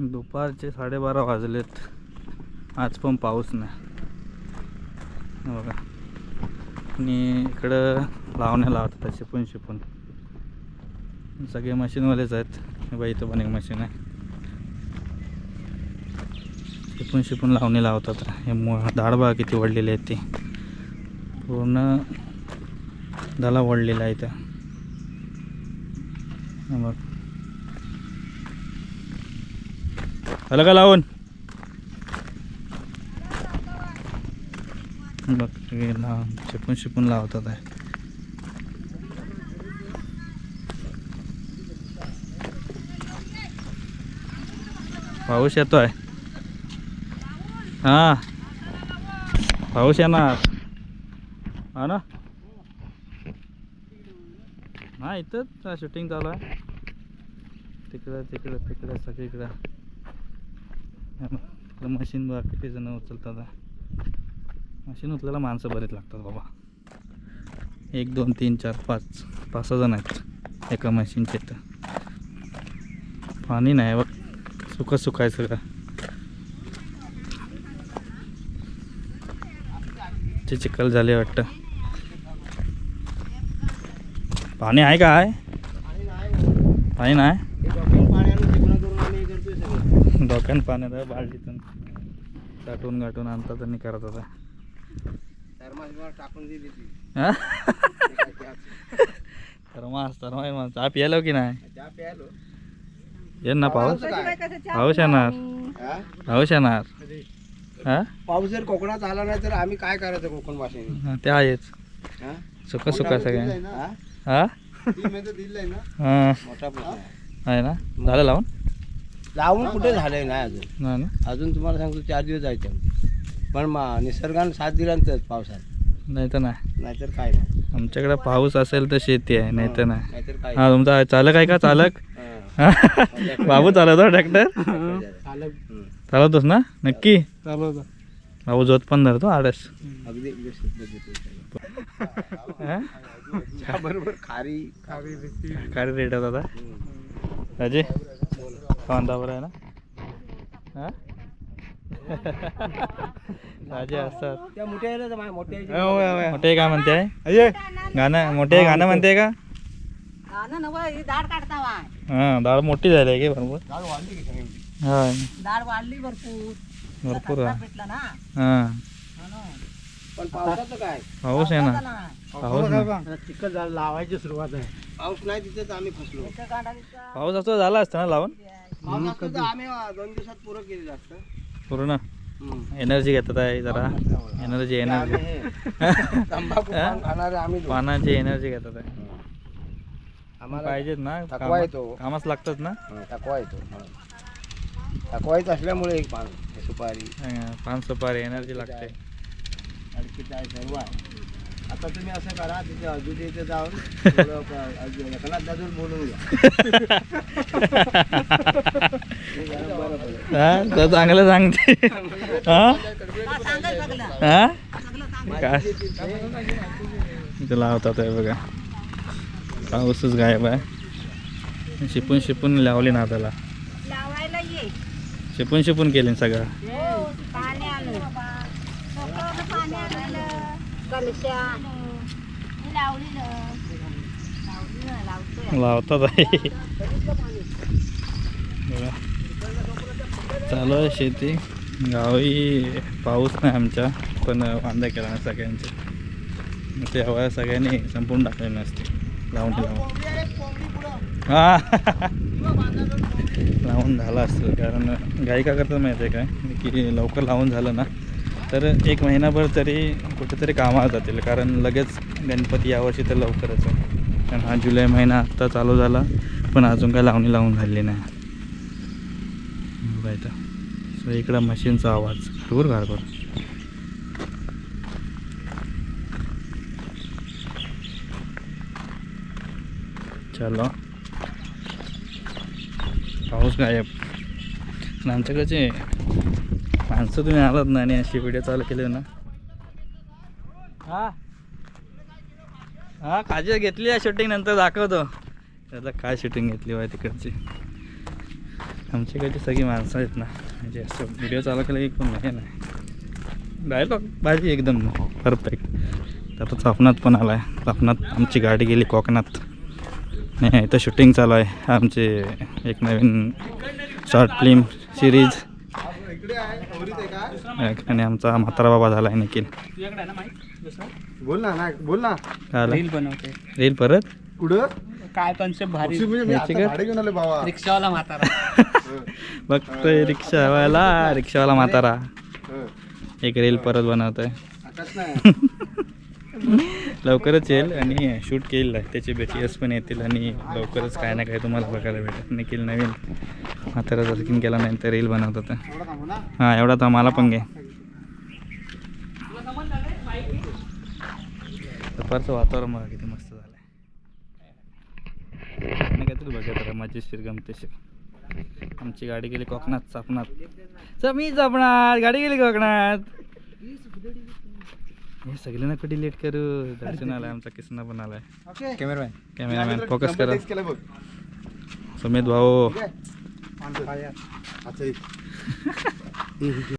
दुपारचे साडेबारा वाजलेत. आज पण पाऊस नाही. बघा. आणि इकडं लावण्या लावतात आहे शिपून शिपून. सगळे मशीनवालेच आहेत. बाई इथं पण एक मशीन आहे. शिपून शिपून लावणी लावतात. हे मु दाडबा किती वडलेली आहेत ती. पूर्ण दला वडलेला आहे इथं. मग बघ झालं का लावून बघ शिपून शिपून लावतात आहे पाऊस आहे हा पाऊस येणार हा ना हा इथंच शूटिंग चालू आहे तिकडं तिकडं तिकडं सगळीकडं मशीन बघा किती जण उचलतात मशीन उचलायला माणसं बरेच लागतात बाबा. एक दोन तीन चार पाच पाच सहा जण आहेत एका मशीनचे तर पाणी नाही बघ सुख सुकाय सगळं. ते चिखल झाले वाटतं. पाणी आहे काय पाणी नाही? डोक्यान पाण्यात आहे बाल्टीतून साठवून गाठून आणतात आणि करत आता. हा? थर्मास थर्मास मग चहा प्यायलो की नाही? ये ना पाऊस पाऊस? येणार. पाऊस येणार. हा? पाऊस जर कोकणात आला नाही तर आम्ही काय करायचं कोकण भाषेने? ते आहेच? सुका सुका सगळ्या. हा? हा? दिली हा. मोठा. आहे ना? झालं लावून? लावून कुठे झालंय नाही अजून. नाही ना? अजून तुम्हाला सांगतो चार दिवस जायचं पण मा निसर्गानं साथ दिल्यानंतर पावसात. नाही तर नाही. नाहीतर काय नाही. आमच्याकडे पाऊस असेल तर शेती आहे नाही तर नाही. नाहीतर काय हा तुमचा चालक आहे का चालक? हा. बाबू चालवतो ट्रॅक्टर. चालवतोस ना? नक्की? चालवतो. बाबू जोत पण धरतो आडस. अगदी व्यवस्थित पद्धतीने. हा? त्याबरोबर खारी. काय रेट आहे दादा. राजे? कांदा बरं आहे ना? हा? राजे असतात. मोठे काय म्हणते? आहे गाणं मोठे गाणं म्हणते का? ही हा डाळ मोठी झाली आहे की भरपूर? हा वाढली भरपूर. हा. पण पावसाचं काय? पाऊस आहे ना. पाऊस. चिखल झालं लावायची सुरुवात आहे. पाऊस नाही तिथेच आम्ही फसलो. पाऊस असतो झाला असतं ना लावून? पाऊस असतं तर आम्ही दोन दिवसात पुरं केलेलं असतं पूर्ण. एनर्जी घेतात आहे जरा. Energy energy. पानाची एनर्जी घेतात आहे. आम्हाला पाहिजेत ना? थकवा येतो. कामाच लागतात ना? थकवा येतो. थकवा येत असल्यामुळे एक पान सुपारी. पान सुपारी एनर्जी लागते. अडकीत आहे सर्व आहे? आता तुम्ही असं करा तिथे अजून इथे जाऊन एकनाथ दादून बोलून घ्या. हे. हा चांगलं सांगते. हा? हा, हा काय लावतात आहे बघा. पाऊसच गायब आहे. शिपून शिपून लावली ना त्याला लावायला ये. शिपून शिपून केली सगळं पाणी आलं पाणी आलेलं कलशा. लावतात आहे बघा. चालू आहे शेती. गावी पाऊस नाही आमच्या पण वांदा केला ना सगळ्यांचे. ते हवा सगळ्यांनी संपून टाकले नसते. लावून लावून हा. लावून झालं असतं कारण गाई का करतात माहिती आहे काय? की लवकर लावून झालं ना तर एक महिनाभर तरी कुठेतरी कामाला जातील कारण लगेच गणपती यावर्षी तर लवकरच आहे. कारण हा जुलै महिना आत्ता चालू झाला पण अजून काय लावणी लावून झाली नाही. बघा सो इकडं मशीनचा आवाज. घरभर घरभर चलो. पाऊस गायब. आमच्याकडचे माणसं तुम्ही आलात ना आणि अशी व्हिडिओ चालू केले ना. हा. हा काजी घेतली आहे शूटिंग नंतर दाखवतो. त्याला काय शूटिंग घेतली बाय तिकडची. आमच्याकडची सगळी माणसं आहेत ना. म्हणजे असं व्हिडिओ चालू केला की कोण नाही नाही. डायलॉग भाजी एकदम परफेक्ट आता चापणात पण आला आहे चापणात आमची गाडी गेली कोकणात. नाही इथं शूटिंग चालू आहे. आमचे एक नवीन शॉर्ट फिल्म सिरीज आहे. आहे आणि आमचा म्हातारा बाबा झाला आहे निखिल बोल ना बोल ना. आला? रील बनवते. येईल परत? कुठं? काय कॉन्सेप्ट भारी. म्हणजे मी याची आता का? भाडे घेऊन आले बाबा. रिक्षावाला म्हातारा. बघतोय रिक्षावाला रिक्षावाला म्हातारा. हं. एक रील परत बनवतोय. आकाश नाही. लवकरच येईल आणि शूट केलेलं आहे. त्याचे बेटीएस पण येतील आणि लवकरच काय ना काय तुम्हाला बघायला भेटेल. निखिल नवीन. म्हातारा स्किन केला नाही तर रील बनवत होता. हां एवढा तर मला पण घे. दुपारचं वातावरण बघा किती मस्त झालं आहे नाही काहीतरी बघत राहा मजेशीर गमतेशीर आमची गाडी गेली कोकणात चापणात च मी चापणात गाडी गेली कोकणात. हे सगळे ना कधी लेट करू? दर्शन आलाय आमचा किसना पण आलाय. ओके कॅमेरामॅन कॅमेरामॅन फोकस करा. बघ. सुमित भाऊ. ठीक आहे? माणसं. अच्छा, इथे.